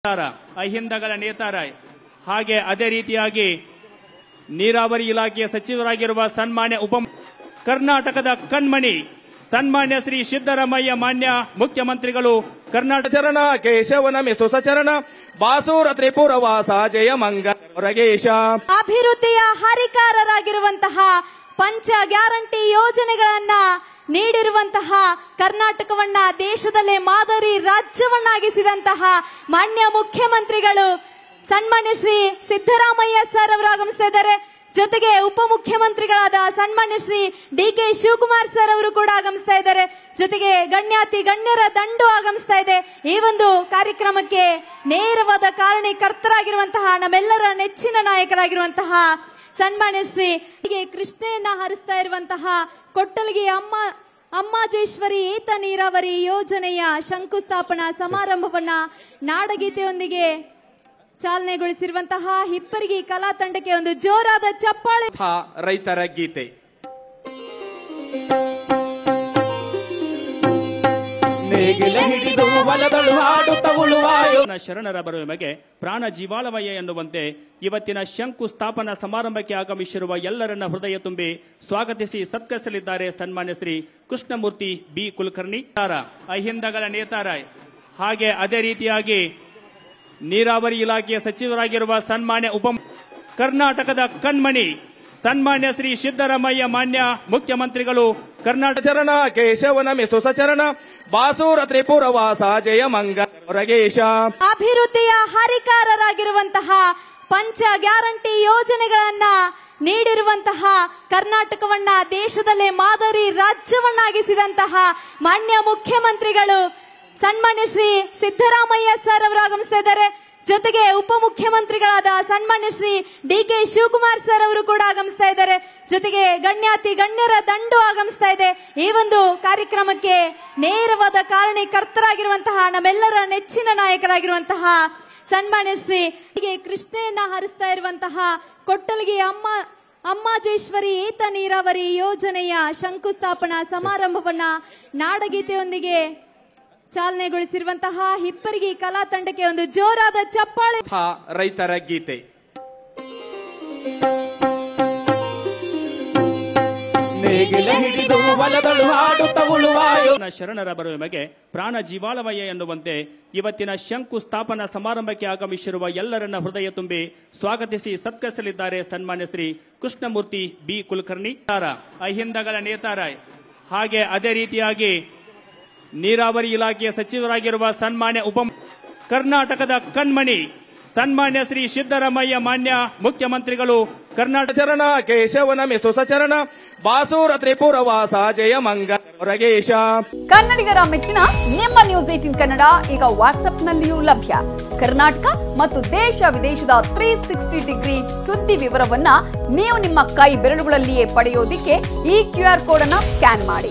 ನೇತಾರ ಅಹಿಂದಗಳ ನೇತಾರ. ಹಾಗೆ ಅದೇ ರೀತಿಯಾಗಿ ನೀರಾವರಿ ಇಲಾಖೆಯ ಸಚಿವರಾಗಿರುವ ಸನ್ಮಾನ್ಯ ಉಪ ಕರ್ನಾಟಕದ ಕಣ್ಮಣಿ ಸನ್ಮಾನ್ಯ ಶ್ರೀ ಸಿದ್ದರಾಮಯ್ಯ ಮಾನ್ಯ ಮುಖ್ಯಮಂತ್ರಿಗಳು ಕರ್ನಾಟಕ ಚರಣ ಕೇಶವನ ಮೆಸು ಸಚರಣ ಬಾಸೂರ ತ್ರಿಪುರ ವಾಸ ಜಯ ಮಂಗ ರಗೇಶ ಅಭಿವೃದ್ಧಿಯ ಹರಿಕಾರರಾಗಿರುವಂತಹ ಪಂಚ ಗ್ಯಾರಂಟಿ ಯೋಜನೆಗಳನ್ನ ನೀಡಿರುವಂತಹ ಕರ್ನಾಟಕವನ್ನ, ದೇಶದಲ್ಲೇ ಮಾದರಿ ರಾಜ್ಯವನ್ನಾಗಿಸಿದಂತಹ ಮಾನ್ಯ ಮುಖ್ಯಮಂತ್ರಿಗಳು ಸನ್ಮಾನ್ಯ ಶ್ರೀ ಸಿದ್ದರಾಮಯ್ಯ ಸರ್ ಅವರು ಆಗಮಿಸ್ತಾ ಇದ್ದಾರೆ. ಜೊತೆಗೆ ಉಪಮುಖ್ಯಮಂತ್ರಿಗಳಾದ ಸನ್ಮಾನ್ಯ Shri D K Shivakumar sir ಅವರು ಕೂಡ ಆಗಮಿಸ್ತಾ ಇದ್ದಾರೆ. ಜೊತೆಗೆ ಗಣ್ಯಾತಿ ಗಣ್ಯರ ದಂಡು ಆಗಮಿಸ್ತಾ ಇದೆ. ಈ ಒಂದು ಕಾರ್ಯಕ್ರಮಕ್ಕೆ ನೇರವಾದ ಕಾರಣೀಕರ್ತರಾಗಿರುವಂತಹ ನಮ್ಮೆಲ್ಲರ ನೆಚ್ಚಿನ ನಾಯಕರಾಗಿರುವಂತಹ ಸನ್ಮಾನ್ಯ ಶ್ರೀ ಕೃಷ್ಣೆಯನ್ನ ಹರಿಸ್ತಾ ಇರುವಂತಹ ಕೊಟ್ಟಲಿಗೆ ಅಮ್ಮ, ಅಮ್ಮಾಜೇಶ್ವರಿ ಏತ ನೀರಾವರಿ ಯೋಜನೆಯ ಶಂಕುಸ್ಥಾಪನಾ ಸಮಾರಂಭವನ್ನ ನಾಡಗೀತೆಯೊಂದಿಗೆ ಚಾಲನೆಗೊಳಿಸಿರುವಂತಹ ಹಿಪ್ಪರಿಗೆ ಕಲಾ ತಂಡಕ್ಕೆ ಒಂದು ಜೋರಾದ ಚಪ್ಪಾಳೆ. ರೈತರ ಗೀತೆ. ನೇಗಿಲ ಹಿಡಿದು ಹೊಲದಳು ಹಾಡುತ್ತ ಉಳುವಾಯು. ಶರಣರ ಬರುವ ಮಗೆ ಪ್ರಾಣ ಜೀವಾಲಮಯ ಎನ್ನುವಂತೆ ಇವತ್ತಿನ ಶಂಕು ಸ್ಥಾಪನಾ ಸಮಾರಂಭಕ್ಕೆ ಆಗಮಿಸಿರುವ ಎಲ್ಲರನ್ನ ಹೃದಯ ತುಂಬಿ ಸ್ವಾಗತಿಸಿ ಸತ್ಕರಿಸಲಿದ್ದಾರೆ ಸನ್ಮಾನ್ಯ ಶ್ರೀ ಕೃಷ್ಣಮೂರ್ತಿ ಬಿ ಕುಲಕರ್ಣಿ. ಅಹಿಂದಗಳ ನೇತಾರ. ಹಾಗೆ ಅದೇ ರೀತಿಯಾಗಿ ನೀರಾವರಿ ಇಲಾಖೆಯ ಸಚಿವರಾಗಿರುವ ಸನ್ಮಾನ್ಯ ಉಪ ಕರ್ನಾಟಕದ ಕಣ್ಮಣಿ ಸನ್ಮಾನ್ಯ ಶ್ರೀ ಸಿದ್ದರಾಮಯ್ಯ ಮಾನ್ಯ ಮುಖ್ಯಮಂತ್ರಿಗಳು ಕರ್ನಾಟಕ ಚರಣ ಕೇಶವನ ಮೆಸು ಚರಣ ಬಾಸೂರ ತ್ರಿಪುರ ವಾಸ ಜಯ ಮಂಗ ರಗೇಶ ಅಭಿವೃದ್ಧಿಯ ಹರಿಕಾರರಾಗಿರುವಂತಹ ಪಂಚ ಗ್ಯಾರಂಟಿ ಯೋಜನೆಗಳನ್ನ ನೀಡಿರುವಂತಹ ಕರ್ನಾಟಕವನ್ನ ದೇಶದಲ್ಲೇ ಮಾದರಿ ರಾಜ್ಯವನ್ನಾಗಿಸಿದಂತಹ ಮಾನ್ಯ ಮುಖ್ಯಮಂತ್ರಿಗಳು ಸನ್ಮಾನ್ಯ ಶ್ರೀ ಸಿದ್ದರಾಮಯ್ಯ ಸರ್ ಅವರು ಆಗಮಿಸ್ತಾ ಇದ್ದಾರೆ. ಜೊತೆಗೆ ಉಪಮುಖ್ಯಮಂತ್ರಿಗಳಾದ ಸನ್ಮಾನ್ಯ Shri D K Shivakumar sir ಅವರು ಕೂಡ ಆಗಮಿಸ್ತಾ ಇದ್ದಾರೆ. ಜೊತೆಗೆ ಗಣ್ಯಾತಿ ಗಣ್ಯರ ದಂಡು ಆಗಮಿಸ್ತಾ ಇದೆ. ಈ ಒಂದು ಕಾರ್ಯಕ್ರಮಕ್ಕೆ ನೇರವಾದ ಕಾರಣೀಕರ್ತರಾಗಿರುವಂತಹ ನಮ್ಮೆಲ್ಲರ ನೆಚ್ಚಿನ ನಾಯಕರಾಗಿರುವಂತಹ ಸನ್ಮಾನ್ಯ ಶ್ರೀ ಕೃಷ್ಣೆಯನ್ನ ಹರಿಸ್ತಾ ಇರುವಂತಹ ಕೊಟ್ಟಲಿಗೆ ಅಮ್ಮ, ಅಮ್ಮಾಜೇಶ್ವರಿ ಏತ ನೀರಾವರಿ ಯೋಜನೆಯ ಶಂಕುಸ್ಥಾಪನಾ ಸಮಾರಂಭವನ್ನ ನಾಡಗೀತೆಯೊಂದಿಗೆ ಚಾಲನೆಗೊಳಿಸಿರುವಂತಹ ಹಿಪ್ಪರಿಗೆ ಕಲಾ ತಂಡಕ್ಕೆ ಒಂದು ಜೋರಾದ ಚಪ್ಪಾಳೆ. ರೈತರ ಗೀತೆ. ಶರಣರ ಬರುವ ಮಗೆ ಪ್ರಾಣ ಜೀವಾಳಮಯ ಎನ್ನುವಂತೆ ಇವತ್ತಿನ ಶಂಕು ಸ್ಥಾಪನಾ ಸಮಾರಂಭಕ್ಕೆ ಆಗಮಿಸಿರುವ ಎಲ್ಲರನ್ನ ಹೃದಯ ತುಂಬಿ ಸ್ವಾಗತಿಸಿ ಸತ್ಕರಿಸಲಿದ್ದಾರೆ ಸನ್ಮಾನ್ಯ ಶ್ರೀ ಕೃಷ್ಣಮೂರ್ತಿ ಬಿ ಕುಲಕರ್ಣಿ. ಅಹಿಂದಗಳ ನೇತಾರ. ಹಾಗೆ ಅದೇ ರೀತಿಯಾಗಿ ನೀರಾವರಿ ಇಲಾಖೆಯ ಸಚಿವರಾಗಿರುವ ಸನ್ಮಾನ್ಯ ಉಪ ಕರ್ನಾಟಕದ ಕಣ್ಮಣಿ ಸನ್ಮಾನ್ಯ ಶ್ರೀ ಸಿದ್ದರಾಮಯ್ಯ ಮಾನ್ಯ ಮುಖ್ಯಮಂತ್ರಿಗಳು ಕರ್ನಾಟಕ ಚರಣ ಕೇಶವನ ಮೆಸು ಸಚರಣ ಬಾಸೂರ ತ್ರಿಪುರ ವಾಸ ಜಯ ಮಂಗ ರಗೇಶ ಕನ್ನಡಿಗರ ಮೆಚ್ಚಿನ ನಿಮ್ಮ ನ್ಯೂಸ್ ಏಟಿನ್ ಕನ್ನಡ ಈಗ ವಾಟ್ಸ್ಆಪ್ನಲ್ಲಿಯೂ ಲಭ್ಯ. ಕರ್ನಾಟಕ ಮತ್ತು ದೇಶ ವಿದೇಶದ ತ್ರೀ ಸಿಕ್ಸ್ಟಿ ಡಿಗ್ರಿ ಸುದ್ದಿ ವಿವರವನ್ನ ನೀವು ನಿಮ್ಮ ಕೈ ಬೆರಳುಗಳಲ್ಲಿಯೇ ಪಡೆಯೋದಿಕ್ಕೆ ಈ ಕ್ಯೂ ಆರ್ ಕೋಡ್ ಅನ್ನ ಸ್ಕ್ಯಾನ್ ಮಾಡಿ.